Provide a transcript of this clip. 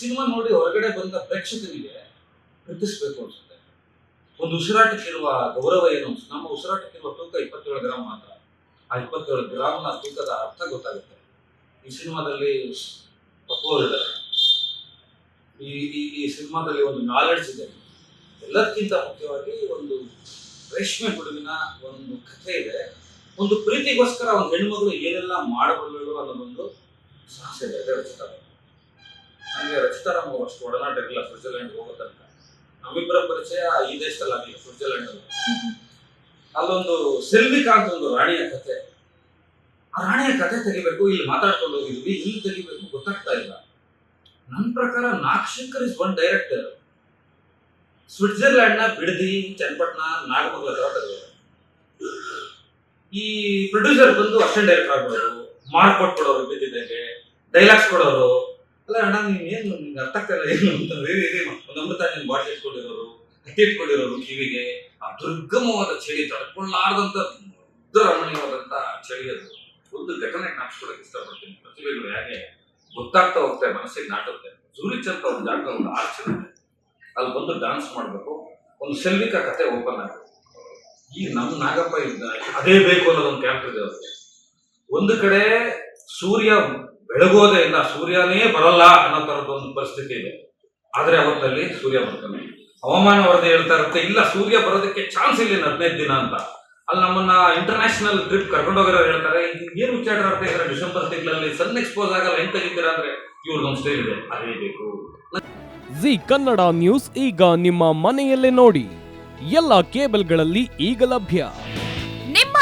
Cinema ನೋಡಿ ಹೊರಗಡೆ ಬಂದ ಪ್ರೇಕ್ಷಕರಿಗೆ ಪ್ರೀತಿಸ್ಬೇಕು ಅನ್ಸುತ್ತೆ. ಒಂದು ಉಸಿರಾಟಕ್ಕಿರುವ ಗೌರವ ಏನು ನಮ್ಮ ಉಸಿರಾಟಕ್ಕಿರುವ ತೂಕ ಇಪ್ಪತ್ತೇಳು ಗ್ರಾಮ್ ಮಾತ್ರ. ಆ ಇಪ್ಪತ್ತೇಳು ಗ್ರಾಮ್ನ ತೂಕದ ಅರ್ಥ ಗೊತ್ತಾಗುತ್ತೆ. ಈ ಸಿನಿಮಾದಲ್ಲಿ ಅವರಿದ್ದಾರೆ ಈ ಈ ಸಿನಿಮಾದಲ್ಲಿ ಒಂದು ನಾಲೆಡ್ಜ್ ಇದೆ. ಎಲ್ಲಕ್ಕಿಂತ ಮುಖ್ಯವಾಗಿ ಒಂದು ರೇಷ್ಮೆ ಹುಡುಗಿನ ಒಂದು ಕಥೆ ಇದೆ. ಒಂದು ಪ್ರೀತಿಗೋಸ್ಕರ ಒಂದು ಹೆಣ್ಮಗಳು ಏನೆಲ್ಲ ಮಾಡಬಲ್ಲಳು ಅನ್ನೋದೊಂದು ಸಾಹಸ ಇದೆ. ನನಗೆ ರಚಿತಾರಾಮ್ ಅವರು ಅಷ್ಟು ಒಡನಾಟ ಇರಲಿಲ್ಲ ಸ್ವಿಟ್ಜರ್ಲೆಂಡ್ ಹೋಗೋ ತನಕ ನಮ್ಮಿಬ್ಬರ ಪರಿಚಯ ಈ ದೇಶದಲ್ಲಿ ಆಗಲಿಲ್ಲ ಸ್ವಿಟ್ಜರ್ಲೆಂಡ್ ಅಲ್ಲಿ ಅಲ್ಲೊಂದು ಸೆಲ್ವಿಕಾ ಅಂತ ಒಂದು ರಾಣಿಯ ಕಥೆ ಆ ರಾಣಿಯ ಕಥೆ ತೆಗಿಬೇಕು, ಇಲ್ಲಿ ಮಾತಾಡ್ಕೊಂಡು ಹೋಗಿದ್ವಿ, ಇಲ್ಲಿ ತೆಗಿಬೇಕು, ಗೊತ್ತಾಗ್ತಾ ಇಲ್ಲ. ನನ್ನ ಪ್ರಕಾರ ನಾಗಶಂಕರ್ ಇಸ್ ಒನ್ ಡೈರೆಕ್ಟರ್. ಸ್ವಿಟ್ಜರ್ಲೆಂಡ್ನ ಬಿಡದಿ, ಚನ್ನಪಟ್ಟಣ, ನಾಗಮಂಗಲ ಈ ಪ್ರೊಡ್ಯೂಸರ್ ಬಂದು ಅಷ್ಟೇ ಡೈರೆಕ್ಟರ್ ಆಗ್ಬೋದು. ಮಾರ್ಕ್ ಕೊಡೋರು ಬಿದ್ದಿದ್ದಂಗೆ, ಡೈಲಾಗ್ಸ್ ಕೊಡೋರು. ಅಲ್ಲ ಅಣ್ಣ ನೀನ್ ಏನು ನಿಮ್ಗೆ ಅರ್ಥ ಆಗ್ತಾ ಇಲ್ಲ ಏನು ಇರಿ, ಇರಿ, ಒಂದು ಅಮೃತ ನಿಮ್ಗೆ ಬಾಟ್ಲಿ ಇಟ್ಕೊಂಡಿರೋರು ಹತ್ತಿ ಇಟ್ಕೊಂಡಿರೋರು ಕಿವಿಗೆ ಆ ದುರ್ಗಮವಾದ ಚಳಿ ತಡ್ಕೊಳ್ಳಾರ್ದಂತ ರಮಣೀಯವಾದಂತ ಚಳಿ ಅದು. ಒಂದು ಘಟನೆ ಜ್ಞಾಪಿಸ್ಕೊಳಕ್ ಇಷ್ಟಪಡ್ತೀನಿ. ಪ್ರತಿಭೆಗಳು ಹೇಗೆ ಗೊತ್ತಾಗ್ತಾ ಹೋಗ್ತಾರೆ ಮನಸ್ಸಿಗೆ ನಾಟುತ್ತೆ. ಜೂರಿಚ್ ಅಂತ ಒಂದು ಜಾಗ ಒಂದು ಆರ್ಚ್ ಇರುತ್ತೆ. ಅಲ್ಲಿ ಬಂದು ಡಾನ್ಸ್ ಮಾಡಬೇಕು. ಒಂದು ಸೆಲ್ವಿಕ ಕತೆ ಓಪನ್ ಆಗುತ್ತೆ. ಈ ನಮ್ಮ ನಾಗಪ್ಪ ಇದ್ದ ಅದೇ ಬೇಕು ಅನ್ನೋದೊಂದು ಕ್ಯಾರೆಕ್ಟರ್ ಇದೆ ಅವ್ರಿಗೆ ಒಂದು ಕಡೆ ಸೂರ್ಯ ಬೆಳಗೋದೇ ಇಲ್ಲ ಸೂರ್ಯನೇ ಬರಲ್ಲ ಅನ್ನೋ ತರದ ಒಂದು ಪರಿಸ್ಥಿತಿ ಇದೆ. ಆದ್ರೆ ಅವತ್ತಲ್ಲಿ ಸೂರ್ಯ ಬರ್ತಾನೆ ಹವಾಮಾನ ವರದಿ ಹೇಳ್ತಾ ಇರುತ್ತೆ, ಇಲ್ಲ ಸೂರ್ಯ ಬರೋದಕ್ಕೆ ಚಾನ್ಸ್ ಇಲ್ಲ ಹದಿನೈದು ದಿನ ಅಂತ. ಅಲ್ಲಿ ನಮ್ಮನ್ನ ಇಂಟರ್ನ್ಯಾಷನಲ್ ಟ್ರಿಪ್ ಕರ್ಕೊಂಡು ಹೋಗೋರು ಹೇಳ್ತಾರೆ ಏನು ವಿಚಾರ ಆಡ್ತಾ ಇದ್ದಾರೆ ಡಿಸೆಂಬರ್ ತಿಂಗಳಲ್ಲಿ ಸನ್ ಎಕ್ಸ್ಪೋಸ್ ಆಗಲ್ಲ ಎಂತ ತೆಗಿತೀರಾ ಅಂದ್ರೆ ಇವ್ರಿಗೊಂದು ಸ್ಟೈಲ್ ಇದೆ, ಅದೇ ಬೇಕು. ಜಿ ಕನ್ನಡ ನ್ಯೂಸ್ ಈಗ ನಿಮ್ಮ ಮನೆಯಲ್ಲೇ ನೋಡಿ. ಎಲ್ಲ ಕೇಬಲ್ಗಳಲ್ಲಿ ಈಗ ಲಭ್ಯ.